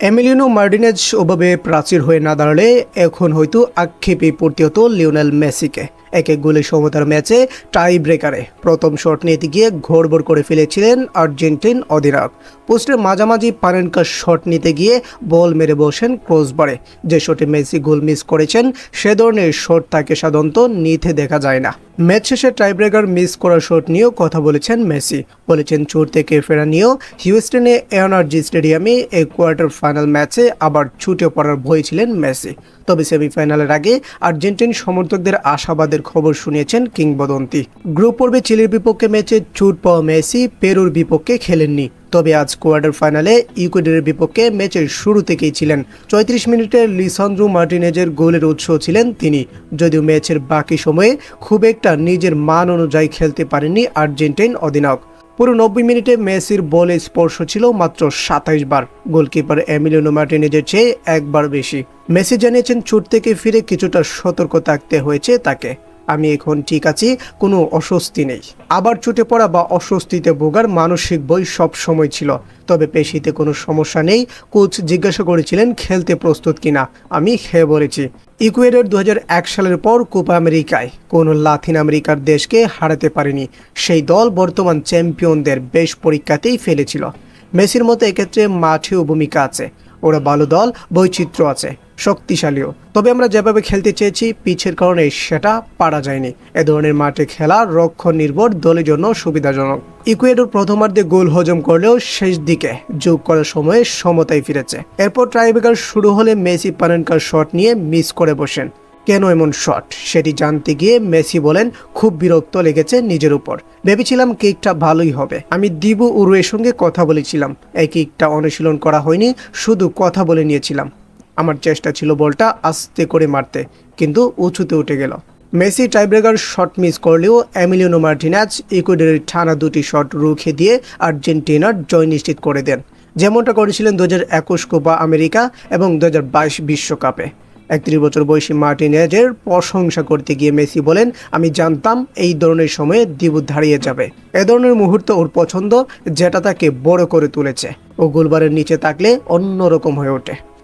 এমিলিনো মার্ডিনেজ ওভাবে প্রাচীর হয়ে না দাঁড়ালে এখন হয়তো আক্ষেপে পড়তে হতো লিওনেল মেসিকে। এক এক গোলে সমতার ম্যাচে টাই ব্রেকারে প্রথম শট নিতে গিয়ে ঘোরবর করে ফেলেছিলেন আর্জেন্টিন অধিনায়ক পোস্টের মাঝামাঝি পানেনকা শট নিতে গিয়ে বল মেরে বসেন ক্রসবারে। যে শটে মেসি গোল মিস করেছেন, সে ধরনের শট তাকে সাধারণত নিতে দেখা যায় না। ম্যাচ শেষে টাইব্রেকার মিস করা শট নিয়েও কথা বলেছেন মেসি। বলেছেন চোট থেকে ফেরা নিয়েও হিউস্টনে এনার্জি স্টেডিয়ামে এই কোয়ার্টার ফাইনাল ম্যাচে আবার ছুটে পড়ার ভয় ছিলেন মেসি। তবে সেমিফাইনালের আগে আর্জেন্টিন সমর্থকদের আশাবাদের খবর শুনিয়েছেন কিংবদন্তি। গ্রুপ পর্বে চিলির বিপক্ষে ম্যাচে চুট পাওয়া মেসি, পেরুর বিপক্ষে খেলেননি। তবে আজ কোয়ার্টার ফাইনালে ইকুয়েডরের বিপক্ষে ম্যাচের শুরু থেকেই ছিলেন। চৌত্রিশ মিনিটে লিসান্দ্রো মার্টিনেজের গোলের উৎস ছিলেন তিনি। যদিও ম্যাচের বাকি সময়ে খুব একটা নিজের মান অনুযায়ী খেলতে পারেননি আর্জেন্টাইন অধিনায়ক। পুরো নব্বই মিনিটে মেসির বলে স্পর্শ ছিল মাত্র সাতাইশ বার। গোলকিপার এমিলিনো মার্টিনেজের চেয়ে একবার বেশি। মেসি জানিয়েছেন, চোট থেকে ফিরে কিছুটা সতর্ক থাকতে হয়েছে তাকে। আমি এখন ঠিক আছি, কোনো অস্বস্তি নেই। আবার চুটে পড়া বা অস্বস্তিতে ভোগার মানসিক বই সব সময় ছিল। তবে পেশিতে কোনো সমস্যা নেই। কোচ জিজ্ঞাসা করেছিলেন, খেলতে প্রস্তুত কিনা? আমি হ্যাঁ বলেছি, ইকুয়েডর দু সালের পর কোপা আমেরিকায়। কোনো লাতিন আমেরিকার দেশকে হারাতে পারেনি। সেই দল বর্তমান চ্যাম্পিয়নদের বেশ পরীক্ষাতেই ফেলেছিল। মেসির মতো এক্ষেত্রে মাঠেও ভূমিকা আছে। ওরা ভালো দল, বৈচিত্র্য আছে, শক্তিশালীও। তবে আমরা যেভাবে খেলতে চেয়েছি, পিচের কারণে সেটা পারা যায়নি। এ ধরনের মাঠে খেলা রক্ষণ নির্ভর দলের জন্য সুবিধাজনক। ইকুয়েডর প্রথমার্ধে গোল হজম করলেও শেষ দিকে যোগ করার সময়ে সমতায় ফিরেছে। এরপর ট্রাইবেকার শুরু হলে মেসি পানেনকার শট নিয়ে মিস করে বসেন। কেন এমন শট? সেটি জানতে গিয়ে মেসি বলেন, খুব বিরক্ত লেগেছে নিজের উপর। ভেবেছিলাম কেকটা ভালোই হবে। আমি দিবু উরুয়ের সঙ্গে কথা বলেছিলাম। এই কেকটা অনুশীলন করা হয়নি, শুধু কথা বলে নিয়েছিলাম। আমার চেষ্টা ছিল বলটা আস্তে করে মারতে, কিন্তু উঁচুতে উঠে গেল। মেসি টাইব্রেকার শট মিস করলেও এমিলিয়ানো মার্টিনাজ ইকুয়েডরের টানা দুটি শট রুখে দিয়ে আর্জেন্টিনার জয় নিশ্চিত করে দেন। যেমনটা করেছিলেন দু হাজার একুশ কোপা আমেরিকা এবং দু হাজার বাইশ বিশ্বকাপে। একত্রিশ বছর বয়সী মার্টিনেজের প্রশংসা করতে গিয়ে মেসি বলেন, আমি জানতাম এই ধরনের সময়ে দিবু দাঁড়িয়ে যাবে। এ ধরনের মুহূর্ত ওর পছন্দ, যেটা তাকে বড় করে তুলেছে। ও গোলবারের নিচে থাকলে অন্যরকম হয়ে ওঠে।